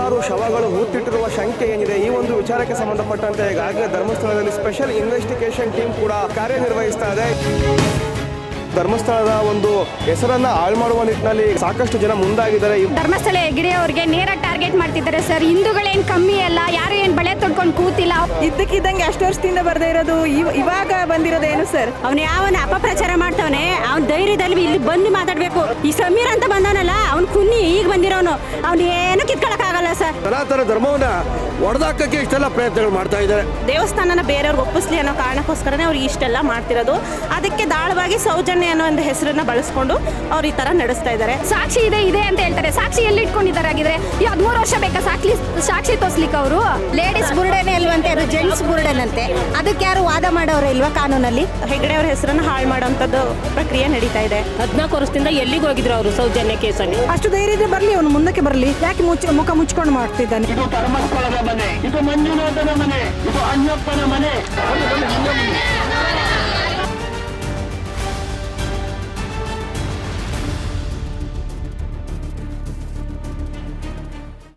ಶವಗಳು ಹೂತಿಟ್ಟಿರುವ ಶಂಕೆ ಏನಿದೆ? ಈ ಒಂದು ವಿಚಾರಕ್ಕೆ ಸಂಬಂಧಪಟ್ಟಂತೆ ಈಗಾಗಲೇ ಧರ್ಮಸ್ಥಳದಲ್ಲಿ ಸ್ಪೆಷಲ್ ಇನ್ವೆಸ್ಟಿಗೇಷನ್ ಟೀಮ್ ಕೂಡ ಕಾರ್ಯನಿರ್ವಹಿಸ್ತಾ ಇದೆ. ಧರ್ಮಸ್ಥಳದ ಒಂದು ಹೆಸರನ್ನ ಹಾಳು ಮಾಡುವ ನಿಟ್ಟಿನಲ್ಲಿ ಸಾಕಷ್ಟು ಜನ ಮುಂದಾಗಿದ್ದಾರೆ. ಧರ್ಮಸ್ಥಳ ಹೆಗ್ಗಡೆ ಅವರಿಗೆ ನೇರ ಟಾರ್ಗೆಟ್ ಮಾಡ್ತಿದ್ದಾರೆ ಸರ್ ಹಿಂದೂಗಳೇನ್ ಕಮ್ಮಿ ಅಲ್ಲ ಯಾರು ಏನ್ ಬಳೆ ತೊಡ್ಕೊಂಡು ಕೂತಿಲ್ಲ? ಇದ್ದಕ್ಕಿದ್ದಂಗೆ ಅಷ್ಟು ವರ್ಷದಿಂದ ಬರ್ದೇ ಇರೋದು ಇವ್- ಇವಾಗ ಬಂದಿರೋದೇನು ಸರ್ ಅವನು ಯಾವನ ಅಪಪ್ರಚಾರ ಮಾಡ್ತಾವನೆ? ಅವ್ನ ಧೈರ್ಯದಲ್ಲಿ ಇಲ್ಲಿ ಬಂದು ಮಾತಾಡ್ಬೇಕು. ಈ ಸಮೀರ್ ಅಂತ ಬಂದವನಲ್ಲ ಅವ್ನು ಕುನ್ನಿ ಈಗ ಬಂದಿರೋನು. ಅವ್ನು ಏನು ಕಿತ್ಕೊಳಕ್ಕಾಗಲ್ಲ ಸರ್. ಸನಾತನ ಧರ್ಮವನ್ನ ಒಡೆದಾಕಕ್ಕೆ ಇಷ್ಟೆಲ್ಲ ಪ್ರಯತ್ನಗಳು ಮಾಡ್ತಾ ಇದ್ದಾರೆ. ದೇವಸ್ಥಾನನ ಬೇರೆಯವ್ರಿಗೆ ಒಪ್ಪಿಸ್ಲಿ ಅನ್ನೋ ಕಾರಣಕ್ಕೋಸ್ಕರನೇ ಅವ್ರಿಗೆ ಇಷ್ಟೆಲ್ಲ ಮಾಡ್ತಿರೋದು. ಅದಕ್ಕೆ ದಾಳವಾಗಿ ಸೌಜನ್ಯ ಅನ್ನೋ ಒಂದು ಹೆಸರನ್ನ ಬಳಸ್ಕೊಂಡು ಅವ್ರು ಈ ತರ ನಡೆಸ್ತಾ ಇದ್ದಾರೆ. ಸಾಕ್ಷಿ ಇದೆ ಇದೆ ಅಂತ ಹೇಳ್ತಾರೆ. ಸಾಕ್ಷಿ ಎಲ್ಲಿ ಇಟ್ಕೊಂಡಿದ್ದಾರೆ ಆಗಿದ್ರೆ ಈ ಹದಿಮೂರು ವರ್ಷ ಬೇಕಾ ಸಾಕ್ಷಿ ಸಾಕ್ಷಿ ತೋರ್ಸ್ಲಿಕ್ಕೆ ಅವರು? ಲೇಡೀಸ್ ಬುರ್ಡೇನೆ ಜೆಂಟ್ಸ್ ಬುರ್ಡೇನಂತೆ. ಅದಕ್ಕೆ ಯಾರು ವಾದ ಮಾಡೋರು ಇಲ್ವಾ ಕಾನೂನಲ್ಲಿ? ಹೆಗ್ಡೆ ಅವ್ರ ಹೆಸರನ್ನ ಹಾಳು ಮಾಡೋಂಥದ್ದು ಪ್ರಕ್ರಿಯೆ ನಡೀತಾ ಇದೆ. ಹದಿನಾಲ್ಕು ವರ್ಷದಿಂದ ಎಲ್ಲಿಗೆ ಹೋಗಿದ್ರು ಅವರು ಸೌಜನ್ಯ ಕೇಸಲ್ಲಿ? ಅಷ್ಟು ಧೈರ್ಯ ಇದ್ರೆ ಬರಲಿ ಅವನು ಮುಂದಕ್ಕೆ ಬರಲಿ. ಯಾಕೆ ಮುಚ್ಚ ಮುಖ ಮುಚ್ಕೊಂಡು ಮಾಡ್ತಿದ್ದಾನೆ? ಇದು ಧರ್ಮಸ್ಥಳದ ಮನೆ ಇದು ಮಂಜುನಾಥನ ಮನೆ ಇದು ಅಣ್ಣಪ್ಪನ ಮನೆ.